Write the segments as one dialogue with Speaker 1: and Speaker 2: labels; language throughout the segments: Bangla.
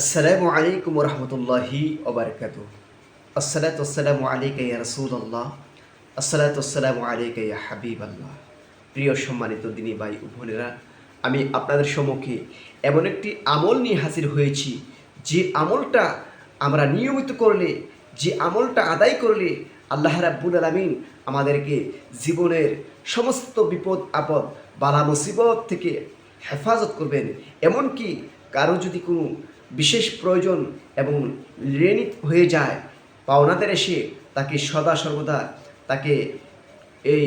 Speaker 1: আসসালামু আলাইকুম রহমতুল্লাহি ওবরকাত আসসালাত আসসালামু আলাইকা ইয়া রাসূলুল্লাহ। আসসালাত আসসালামু আলাইকা ইয়া হাবিব আল্লাহ প্রিয় সম্মানিত দিনী ভাই বোনেরা, আমি আপনাদের সম্মুখে এমন একটি আমল নিয়ে হাজির হয়েছি, যে আমলটা আমরা নিয়মিত করলে, যে আমলটা আদায় করলে আল্লাহ রাব্বুল আলামিন আমাদেরকে জীবনের সমস্ত বিপদ, আপদ বালা মুসিবত থেকে হেফাজত করবেন। এমনকি কারও যদি কোনো বিশেষ প্রয়োজন এবং ঋণিত হয়ে যায়। পাওনাদের এসে তাকে সদা সর্বদা তাকে এই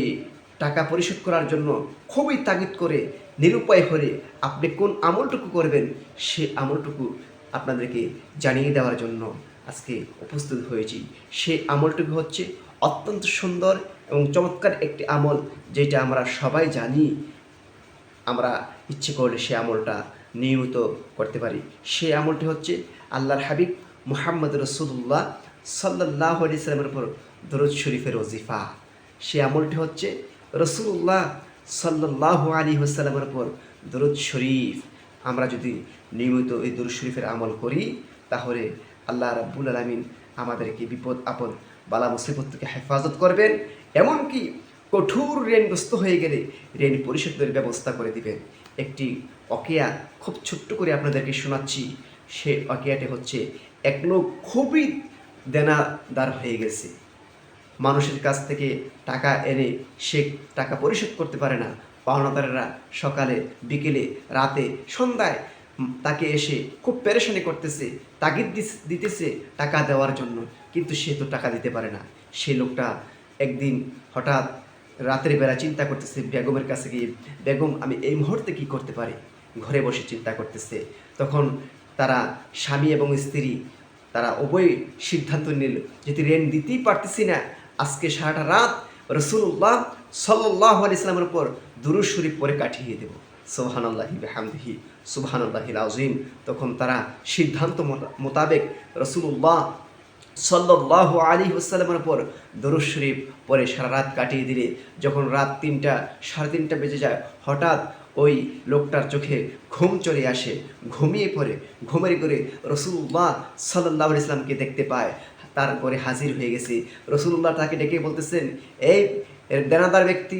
Speaker 1: টাকা পরিশোধ করার জন্য খুবই তাগিদ করে, নিরুপায় হলে আপনি কোন আমলটুকু করবেন, সে আমলটুকু আপনাদেরকে জানিয়ে দেওয়ার জন্য আজকে উপস্থিত হয়েছি। সেই আমলটুকু হচ্ছে অত্যন্ত সুন্দর এবং চমৎকার একটি আমল, যেটা আমরা সবাই জানি। আমরা ইচ্ছে করলে সে আমলটা নিয়মিত করতে পারি। সে আমলটি হচ্ছে আল্লাহর হাবিব মুহাম্মদ রসুল্লাহ সাল্লাহ সাল্লামের উপর দরুদ শরীফের ওজিফা। সে আমলটি হচ্ছে রসুল্লাহ সাল্লাহ আলী সাল্লামের উপর দরুদ শরীফ। আমরা যদি নিয়মিত এই দরুদ শরীফের আমল করি, তাহলে আল্লাহ রাব্বুল আলমিন আমাদেরকে বিপদ, আপদ, বালা, মুসিবত থেকে হেফাজত করবেন। এমনকি কঠোর ঋণগ্রস্ত হয়ে গেলে ঋণ পরিশোধের ব্যবস্থা করে দিবেন। একটি অকেয়া খুব ছোট্ট করে আপনাদেরকে শোনাচ্ছি। সে অকেয়াটি হচ্ছে এক খুবই দেনাদার হয়ে গেছে। মানুষের কাছ থেকে টাকা এনে সে টাকা পরিশোধ করতে পারে না। পাওনাদারেরা সকালে, বিকেলে, রাতে, সন্ধ্যায় তাকে এসে খুব পেরেশানি করতেছে, তাগিদ দিতেছে টাকা দেওয়ার জন্য। কিন্তু সে তো টাকা দিতে পারে না। সেই লোকটা একদিন হঠাৎ রাতের বেলা চিন্তা করতেছে, বেগমের কাছে গিয়ে, বেগম, আমি এই মুহূর্তে কি করতে পারি? ঘরে বসে চিন্তা করতেছে। তখন তারা স্বামী এবং স্ত্রী, তারা উভয় সিদ্ধান্ত নিল যদি ঋণ দিতেই পারতেছি না। আজকে সারাটা রাত রসুল্লাহ সাল্লাহ ইসলামের উপর দুরুজ শরীফ পরে কাটিয়ে দেব। সোহান আল্লাহি বেহামদিহি সুবহান আল্লাহিল আজিম তখন তারা সিদ্ধান্ত মোতাবেক রসুল্লাহ সাল্লাহ আলী হুসালামের উপর দরুদ শরীফ পরে সারা রাত কাটিয়ে দিলে, যখন রাত তিনটা, সাড়ে তিনটা বেজে যায়, হঠাৎ ওই লোকটার চোখে ঘুম চলে আসে। ঘুমিয়ে পড়ে, ঘুমের করে রসুল্লাহ সাল্লাহ ইসলামকে দেখতে পায়। তারপরে হাজির হয়ে গেছে। রসুল্লাহ তাকে ডেকে বলতেছেন, এই দেনাদার ব্যক্তি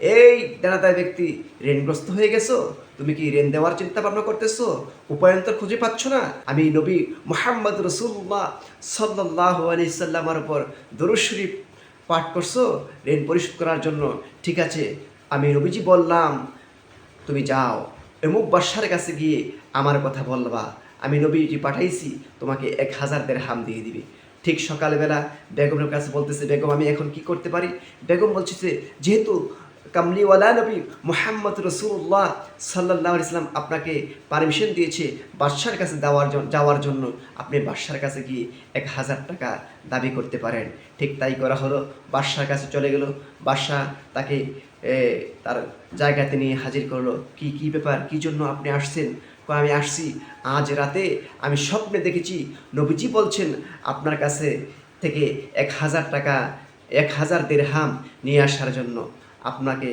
Speaker 1: এই দেনাদার ব্যক্তি ঋণগ্রস্ত হয়ে গেছো? তুমি কি ঋণ দেওয়ার চিন্তা ভাবনা করতেছো? উপায়ন্তর খুঁজে পাচ্ছ না? আমি নবী মোহাম্মদ রসুল্লাহ সাল্লাহ আলি সাল্লামার উপর দরুদ শরীফ পাঠ করছ, ঋণ পরিশোধ করার জন্য। ঠিক আছে, আমি নবীজি বললাম, তুমি যাও। এমুক বাসার কাছে গিয়ে আমার কথা বলবা। আমি নবীজি পাঠাইছি, তোমাকে এক হাজার দেড় হাম দিয়ে দিবে। ঠিক সকালবেলা বেগমের কাছে বলতেছে, বেগম, আমি এখন কি করতে পারি? বেগম বলছে যেহেতু কামলিওয়ালা নবী মোহাম্মদ রসুল্লাহ সাল্লাহ ইসলাম আপনাকে পারমিশন দিয়েছে বাদশার কাছে দেওয়ার যাওয়ার জন্য। আপনি বাদশার কাছে গিয়ে এক হাজার টাকা দাবি করতে পারেন। ঠিক তাই করা হলো। বাদশার কাছে চলে গেল। বাদশাহ তাকে তার জায়গাতে নিয়ে হাজির করল। কি কি ব্যাপার? কি জন্য আপনি আসছেন? আমি আসছি। আজ রাতে আমি স্বপ্নে দেখেছি। নবীজি বলছেন, আপনার কাছে থেকে এক হাজার টাকা, এক হাজার দেড়হাম নিয়ে আসার জন্য। আপনাকে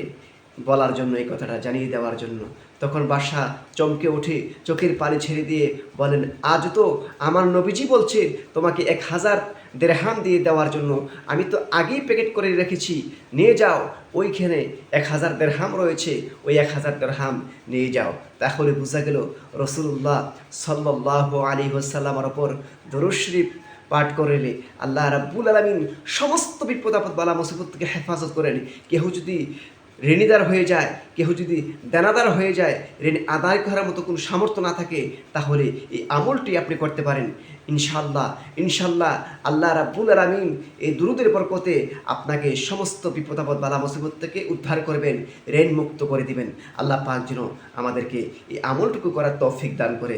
Speaker 1: বলার জন্য, এই কথাটা জানিয়ে দেওয়ার জন্য। তখন বাসা চমকে উঠে চোখের পানি ছেড়ে দিয়ে বলেন, আজ তো আমার নবীজি বলছে, তোমাকে এক হাজার দেড়হাম দিয়ে দেওয়ার জন্য। আমি তো আগেই প্যাকেট করে রেখেছি। নিয়ে যাও, ওইখানে এক হাজার দেড়হাম রয়েছে, ওই এক হাজার দেড়হাম নিয়ে যাও। তাহলে বোঝা গেল রসুল্লাহ সাল্লাহ আলী ওসাল্লামার ওপর দরুদ শরীফ পাঠ করলে আল্লাহ রাব্বুল আলমিন সমস্ত বিপদ আপদ, বালা, মুসিবত থেকে হেফাজত করেন কেউ যদি ঋণীদার হয়ে যায় কেউ যদি দেনাদার হয়ে যায়, ঋণ আদায় করার মতো কোনো সামর্থ্য না থাকে, তাহলে এই আমলটি আপনি করতে পারেন। ইনশাল্লাহ ইনশাল্লাহ আল্লাহ রাব্বুল আলমিন এই দুরুদের বরকতে আপনাকে সমস্ত বিপদ আপদ, বালা, মুসিবত থেকে উদ্ধার করবেন ঋণ মুক্ত করে দিবেন। আল্লাহ পাক যেন আমাদেরকে এই আমলটুকু করার তৌফিক দান করে।